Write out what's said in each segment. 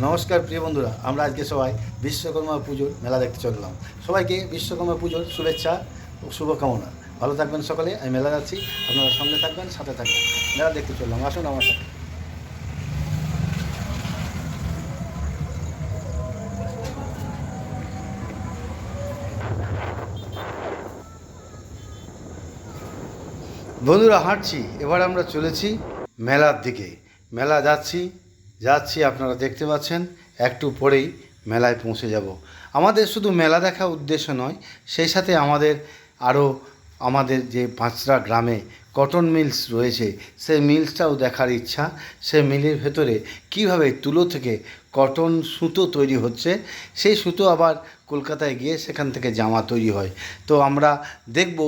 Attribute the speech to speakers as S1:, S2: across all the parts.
S1: নমস্কার প্রিয় বন্ধুরা, আমরা আজকে সবাই বিশ্বকর্মা পুজোর মেলা দেখতে চললাম। সবাইকে বিশ্বকর্মা পুজোর শুভেচ্ছা ও শুভকামনা। ভালো থাকবেন সকলে, আমি মেলা যাচ্ছি। আপনারা সঙ্গে থাকবেন, সাথে থাকবেন। মেলা দেখতে চললাম, আসুন আমার সাথে। বন্ধুরা, হাঁটছি। এবার আমরা চলেছি মেলার দিকে। মেলা যাচ্ছি যাচ্ছি, আপনারা দেখতে পাচ্ছেন, একটু পরেই মেলায় পৌঁছে যাব। আমাদের শুধু মেলা দেখা উদ্দেশ্য নয়, সেই সাথে আমাদের আরও আমাদের যে পাঁচরা গ্রামে কটন মিলস রয়েছে, সেই মিলসটাও দেখার ইচ্ছা। সেই মিলের ভেতরে কীভাবে তুলো থেকে কটন সুতো তৈরি হচ্ছে, সেই সুতো আবার কলকাতায় গিয়ে সেখান থেকে জামা তৈরি হয়। তো আমরা দেখব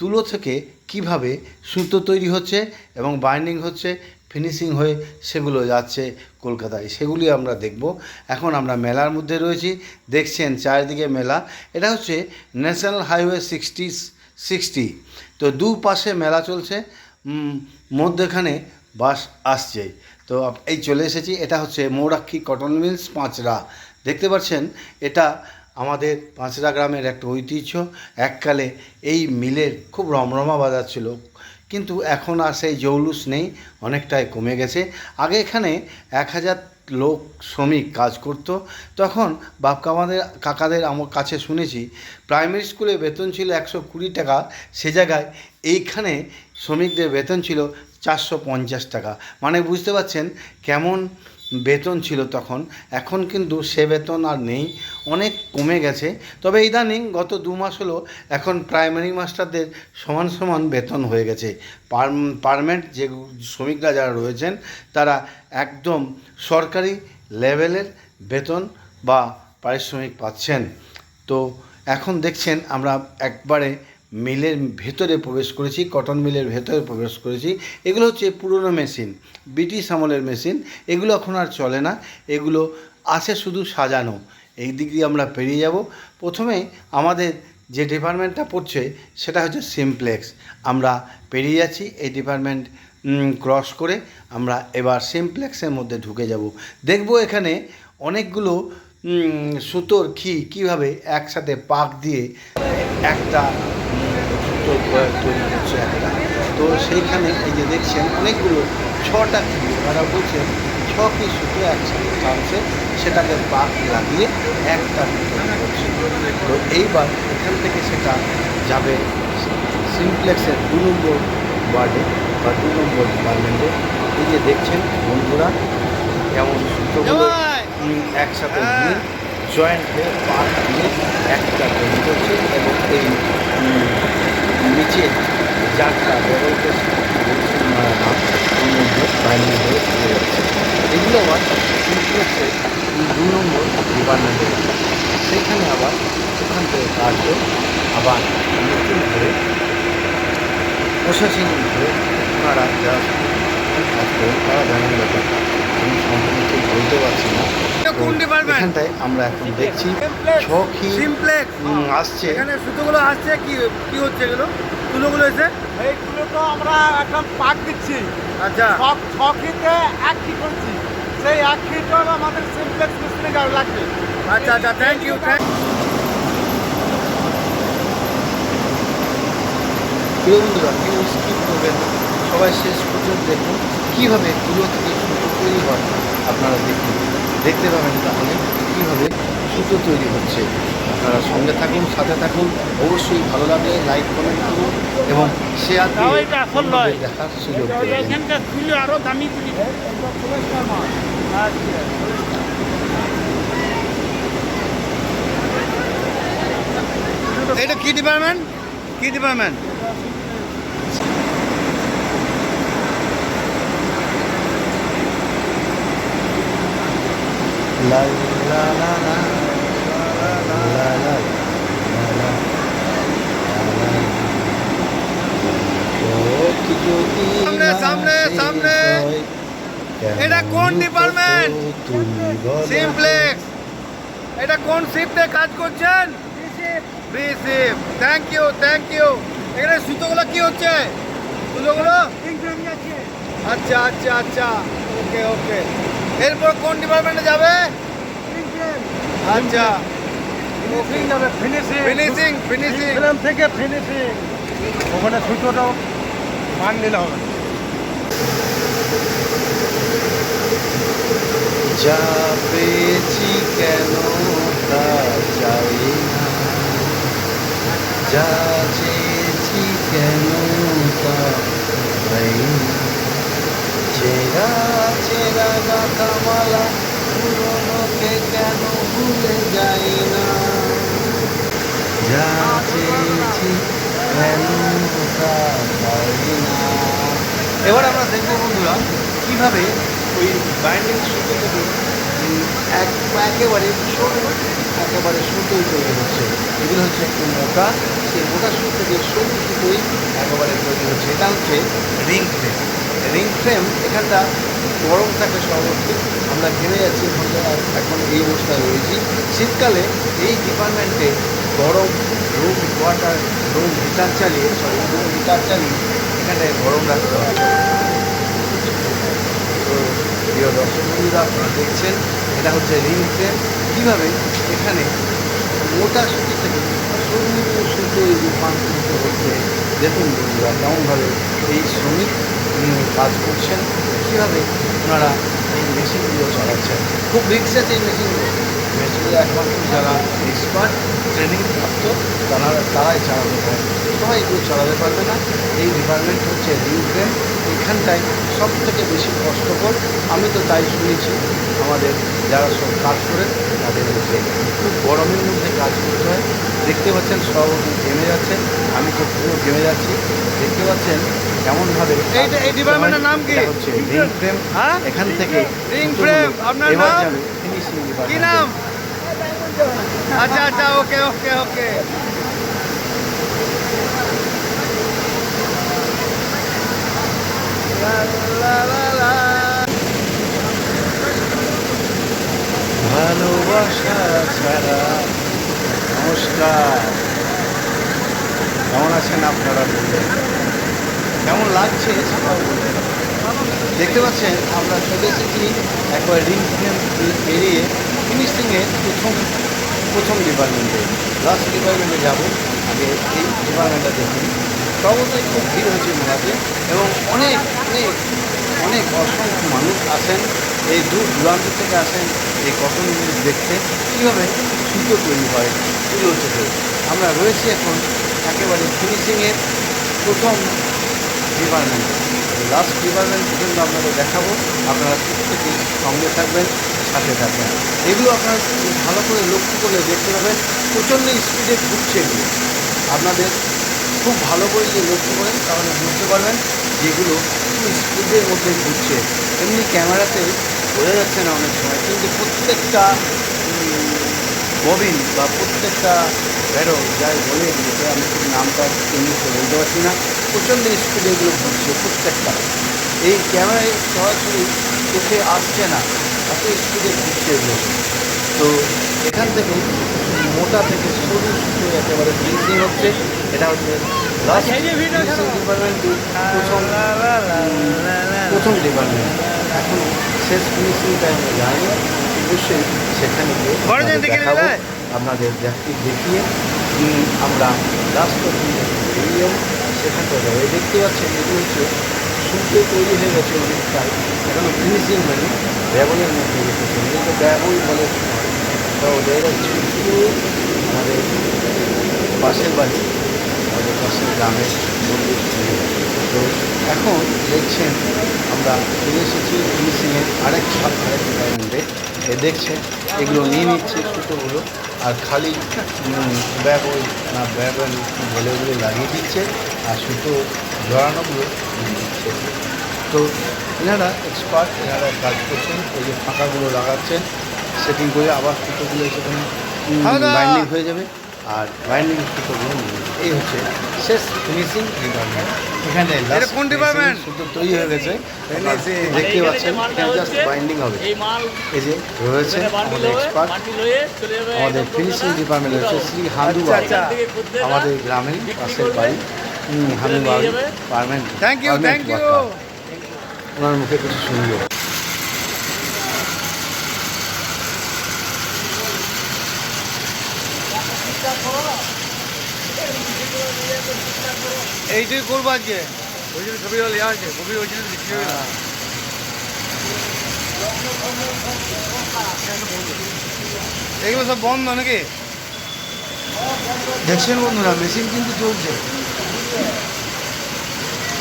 S1: তুলো থেকে কীভাবে সুতো তৈরি হচ্ছে এবং বাইন্ডিং হচ্ছে ফিনিশিং হয়ে সেগুলো যাচ্ছে কলকাতায়। সেগুলি আমরা দেখব। এখন আমরা মেলার মধ্যে রয়েছি। দেখছেন চারিদিকে মেলা। এটা হচ্ছে ন্যাশনাল হাইওয়ে সিক্সটি সিক্সটি তো দু পাশে মেলা চলছে। মধ্যেখানে বাস আসছে। তো এই চলে এসেছি। এটা হচ্ছে মৌরাক্ষী কটন মিলস পাঁচরা। দেখতে পাচ্ছেন? এটা আমাদের পাঁচরা গ্রামের একটা ঐতিহ্য। এককালে এই মিলের খুব রমরমা বাজার ছিল। কিন্তু এখন আর সেই জৌলুস নেই, অনেকটাই কমে গেছে। আগে এখানে এক হাজার লোক শ্রমিক কাজ করত, তখন বাপ কামাদের কাকাদের আমার কাছে শুনেছি, প্রাইমারি স্কুলে বেতন ছিল একশো কুড়ি টাকা, সে জায়গায় এইখানে শ্রমিকদের বেতন ছিল চারশো পঞ্চাশ টাকা। মানে বুঝতে পারছেন কেমন বেতন ছিল তখন। এখন কিন্তু সে বেতন আর নেই, অনেক কমে গেছে। তবে ইদানিং গত দু মাস হলো এখন প্রাইমারি মাস্টারদের সমান সমান বেতন হয়ে গেছে। পারমেন্ট যে শ্রমিকরা যারা রয়েছেন, তারা একদম সরকারি লেভেলের বেতন বা পারিশ্রমিক পাচ্ছেন। তো এখন দেখছেন আমরা একবারে মিলের ভেতরে প্রবেশ করেছি, কটন মিলের ভেতরে প্রবেশ করেছি। এগুলো হচ্ছে পুরনো মেশিন, ব্রিটিশ আমলের মেশিন। এগুলো এখন আর চলে না, এগুলো আছে শুধু সাজানো। এই দিক দিয়ে আমরা পেরিয়ে যাব। প্রথমে আমাদের যে ডিপার্টমেন্টটা পড়ছে, সেটা হচ্ছে সিমপ্লেক্স। আমরা পেরিয়ে যাচ্ছি এই ডিপার্টমেন্ট ক্রস করে। আমরা এবার সিমপ্লেক্সের মধ্যে ঢুকে যাব। দেখব এখানে অনেকগুলো সুতোর খি কীভাবে একসাথে পাক দিয়ে একটা উম, তৈরি করছে একটা। তো সেইখানে এই যে দেখছেন অনেকগুলো ছটা কি ওরা বলছেন ছ কি সুতো একসাথে টানছে সেটাকে পাক লাগিয়ে একটা করছে। তো এইবার এখান থেকে সেটা যাবে সিমপ্লেক্সের দু নম্বর ওয়ার্ডে বা দু নম্বর ডিপার্টমেন্টে। এই যে দেখছেন বন্ধুরা কেমন সুতোগুলো উম, একসাথে নিয়ে জয়েন্ট হয়ে পার্ট দিয়ে একটা তৈরি করছে এবং এই নিচে যাত্রা হয়ে চলে যাচ্ছে এগুলো আবার সিমপ্লেক্সে দু নম্বর ডিপার্টমেন্টে সেখানে আবার ওখান থেকে কাটলো আবার নতুন করে প্রশাসনিক ধরে ওনারা যারা কাজ তারা জানেন ব্যাপারটা আমি সম্পূর্ণ বলতে পারছি না
S2: department?
S1: এখানটায় আমরা এখন দেখছি
S2: সিমপ্লেক্স
S1: আসছে।
S2: এখানে সুতোগুলো আসছে কি কি হচ্ছে এগুলো? তুলোগুলো এসে?
S3: এইগুলো তো আমরা এখন পাক দিচ্ছি।
S2: আচ্ছা।
S3: সব ছকিতে এক কি করছি? সেই এক কিটা আমাদের সিমপ্লেক্স মিস্ত্রি গাড়ি লাগবে।
S2: আচ্ছা আচ্ছা থ্যাংক ইউ থ্যাংক
S1: প্রিয় বন্ধুরা কেউ স্কিপ করবেন সবাই শেষ পর্যন্ত দেখুন কীভাবে তুলো থেকে সুতো তৈরি হয়। আপনারা দেখুন। দেখতে পাবেন তাহলে কীভাবে সুতো তৈরি হচ্ছে। আপনারা সঙ্গে থাকুন সাথে থাকুন। অবশ্যই ভালো লাগলে লাইক কমেন্ট করুন এবং শেয়ার
S3: তাও এটা আসল নয়।
S1: দেখার সুযোগ
S2: এটা কি ডিপার্টমেন্ট কি ডিপার্টমেন্ট সামনে, সামনে, সামনে। এটা কোন
S1: বলো।
S2: সিমপ্লেক্স এটা কোন শিফটে কাজ করছেন? B shift thank you thank you এখানে সুতোগুলো কি হচ্ছে? তুলোগুলো আচ্ছা আচ্ছা আচ্ছা। ওকে ওকে এরপর কোন ডিপার্টমেন্টে যাবে? আচ্ছা।
S3: ফিনিশিং যাবে ফিনিশিং
S2: ফিনিশিং ফিনিশিং
S3: ফিল্ম থেকে ফিনিশিং ওখানে সুতোটাও মান নিলে হবে।
S1: যা পেয়েছি কেন তা চাই না। যা চেয়েছি কেন তা পাই না চেরা চেরা গাথামালা পুরনোকে কেন ভুলে যাই না এবার আমরা দেখব বন্ধুরা কীভাবে ওই বাইন্ডিং সুতো থেকে এক একেবারে একেবারে সুতোই তৈরি হচ্ছে। এগুলো হচ্ছে একটু মোটা, সেই মোটা সুতো থেকে সরু সুতোই একেবারে তৈরি হচ্ছে। এটা হচ্ছে রিং ফ্রেম। রিং ফ্রেম, এখানটা গরম থাকে সর্বত্র। আমরা ঘেমে যাচ্ছি এখন এই অবস্থায় রয়েছি। শীতকালে এই ডিপার্টমেন্টে গরম রুম ওয়াটার রুম হিটার চালিয়ে সরি রুম হিটার চালিয়ে এখানে গরম রাখতে হয় প্রিয় দর্শক বন্ধুরা আপনারা দেখছেন, এটা হচ্ছে রিং ট্রেন কীভাবে এখানে মোটা সুতি থেকে সুন্দর সুতোয় রূপান্তরিত হচ্ছে, দেখুন বন্ধুরা, কেমনভাবে এই শ্রমিক কাজ করছেন, কীভাবে ওনারা এই মেশিনগুলো চালাচ্ছেন। খুব রিক্স আছে এই মেশিনগুলো মেশিনগুলো একমাত্র যারা এক্সপার্ট ট্রেনিং প্রাপ্ত তারা তারাই চালাতে পারে সবাই এগুলো চালাতে পারবে না এই ডিপার্টমেন্ট হচ্ছে ফ্রেম এখানটায় সব থেকে বেশি কষ্টকর আমি তো তাই শুনেছি আমাদের যারা সব কাজ করে তাদের মধ্যে খুব গরমের মধ্যে কাজ করতে হয় দেখতে পাচ্ছেন সব ঘেমে যাচ্ছে আমি তো পুরো ঘেমে যাচ্ছি দেখতে পাচ্ছেন কেমনভাবে কাজ
S2: এই ডিপার্টমেন্টের নাম কি?
S1: হচ্ছে রিং ফ্রেম? এখান থেকে
S2: রিং ফ্রেম, আপনার নাম?
S1: ফিনিশিং
S2: কি নাম আচ্ছা আচ্ছা ওকে ওকে ওকে।
S1: ভালোবাসা ছাড়া নমস্কার। কেমন আছেন আপনারা কেমন লাগছে সেটাও দেখতে পাচ্ছেন, আমরা চলে এসেছি একবার রিং এড়িয়ে ফিনিশিংয়ে প্রথম প্রথম ডিপার্টমেন্টে লাস্ট ডিপার্টমেন্টে যাব। আগে এই ডিপার্টমেন্টটা দেখি। সর্বদাই খুব ভিড় হয়েছে মেলাতে এবং অনেক অনেক অনেক অসংখ্য মানুষ আসেন। এই দূর দূরান্ত থেকে আসেন, এই কটন জিনিস দেখতে। কীভাবে সুতো তৈরি হয় তুলো থেকে আমরা রয়েছি এখন একেবারে ফিনিশিংয়ের প্রথম ডিপার্টমেন্ট লাস্ট ডিপার্টমেন্ট পর্যন্ত আপনাদের দেখাবো, আপনারা প্রত্যেকেই সঙ্গে থাকবেন, সাথে থাকবেন। এগুলো আপনারা খুব ভালো করে লক্ষ্য করলে দেখতে পাবেন, প্রচণ্ড স্পিডে ঘুরছে এগুলো। আপনাদের খুব ভালো করে যদি লক্ষ্য করেন, তাহলে বুঝতে পারবেন যেগুলো খুব স্পিডের মধ্যে ঘুরছে। এমনি ক্যামেরাতে বোঝা যাচ্ছে না অনেক সময়, কিন্তু প্রত্যেকটা ববিন বা প্রত্যেকটা ব্যারো যাই বলে আমি ঠিক নামটা ইংলিশে বলতে পারছি না। প্রচণ্ড স্পিডে এগুলো ঘুরছে প্রত্যেকটা। এই ক্যামেরায় সরাসরি চোখে আসছে না এত স্পিডে ঘুরছে এগুলো। তো এখান থেকে মোটা থেকে সরু সুতো একেবারে ফিনিশিং হচ্ছে এটা হচ্ছে লাস্ট ডিপার্টমেন্ট প্রথম প্রথম ডিপার্টমেন্ট এখন শেষ ফিনিশিংটা আমরা জানি অবশ্যই সেখানে গিয়ে দেখাবো। আপনাদের দেখিয়ে আমরা লাস্ট বেরিয়ে সেখানটা এই দেখতে পাচ্ছেন, এটি হচ্ছে সূর্য তৈরি হয়ে গেছে অনেকটাই এখনও ফিনিশিং হয়নি। ব্যবনের মধ্যে রেখেছে যেহেতু ব্যবন বলে তো দেখা শুধু আমাদের পাশের বাড়ি, আমাদের পাশের গ্রামের মন্দির থেকে। তো এখন দেখছেন আমরা চলে এসেছি ফিনিশিংয়ের আরেক সাত আরেক ডিপার্টমেন্টে এ দেখছেন এগুলো নিয়ে নিচ্ছে সুতোগুলো আর খালি ব্যাগ ওই না ব্যাগ বলে বলে লাগিয়ে দিচ্ছে আর সুতো জড়ানোগুলো নিয়ে দিচ্ছে তো এনারা এক্সপার্ট এনারা কাজ করছেন ওই যে ফাঁকাগুলো লাগাচ্ছেন সেটিং করে আবার সুতোগুলো সেখানে বাইন্ডিং হয়ে যাবে। আর বাইন্ডিং নিয়ে নেবে। এই হচ্ছে শেষ ফিনিশিং ডিপার্টমেন্ট এখানে
S2: কোন department?
S1: সুতো তৈরি হয়ে গেছে। দেখতে পাচ্ছেন জাস্ট বাইন্ডিং হবে।
S4: এই মাল
S1: এই যে রয়েছে আমাদের এক্সপার্ট
S4: বান্ডিল চলে যাবে
S1: আমাদের ফিনিশিং ডিপার্টমেন্ট হচ্ছে শ্রী হান্দু
S2: আচ্ছা, আচ্ছা।
S1: আমাদের গ্রামের পাশের। বাড়ি।
S4: নিয়ে
S1: বাড়ি পারমেন্ট
S2: থ্যাংক ইউ থ্যাংক ইউ
S1: ওনার মুখে কিছু শুনব।
S2: এইটাই করব আজকে।
S3: ওই জন্য ছবি লিয়া হয়েছে ছবি ওই জন্য বিক্রি হয়ে। গেল
S2: এগুলো সব বন্ধ নাকি?
S1: দেখছেন বন্ধুরা মেশিন কিন্তু চলছে।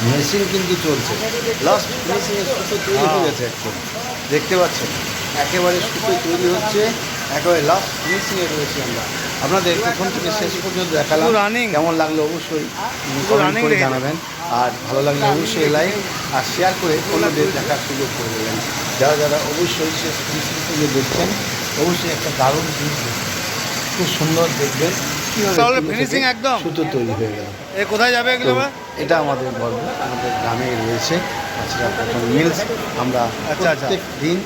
S1: মেশিন কিন্তু চলছে। লাস্ট ফিনিশিংয়ে সুতো তৈরি হয়ে। গেছে একদম। দেখতে পাচ্ছেন একেবারে সুতো তৈরি হচ্ছে একেবারে লাস্ট ফিনিশিংয়ে রয়েছে আমরা। আপনাদের প্রথম থেকে শেষ পর্যন্ত দেখালাম। কেমন লাগল অবশ্যই কমেন্ট করে জানাবেন। আর ভালো লাগলে অবশ্যই লাইক আর শেয়ার করে অন্যদের দেখার সুযোগ করে দেবেন। যারা যারা অবশ্যই শেষ থেকে দেখছেন অবশ্যই একটা দারুণ জিনিস খুব সুন্দর দেখবেন।
S2: তাহলে একদম?
S1: সুতো তৈরি হয়ে গেল।
S2: এ কোথায় যাবে এগুলো
S1: এটা আমাদের গর্ব আমাদের গ্রামে রয়েছে। মিলস আমরা
S2: আচ্ছা, আচ্ছা।
S1: প্রত্যেক দিন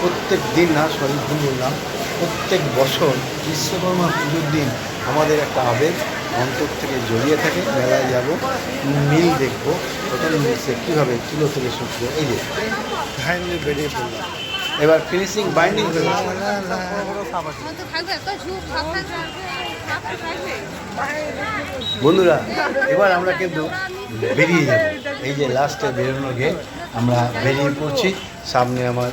S1: প্রত্যেক দিন না সরি ভুল বললাম। প্রত্যেক বছর বিশ্বকর্মা পুজোর দিন আমাদের একটা আবেগ অন্তর থেকে জড়িয়ে থাকে। মেলায় যাব মিল দেখব প্রথম মিলসে কীভাবে তুলো থেকে শুকলো এই যে।
S2: বেরিয়ে পড়লাম।
S1: এবার ফিনিশিং বাইন্ডিং হয়ে বন্ধুরা এবার আমরা কিন্তু বেরিয়ে যাব। এই যে লাস্টে বেরোনো গেট আমরা বেরিয়ে পড়ছি। সামনে আমার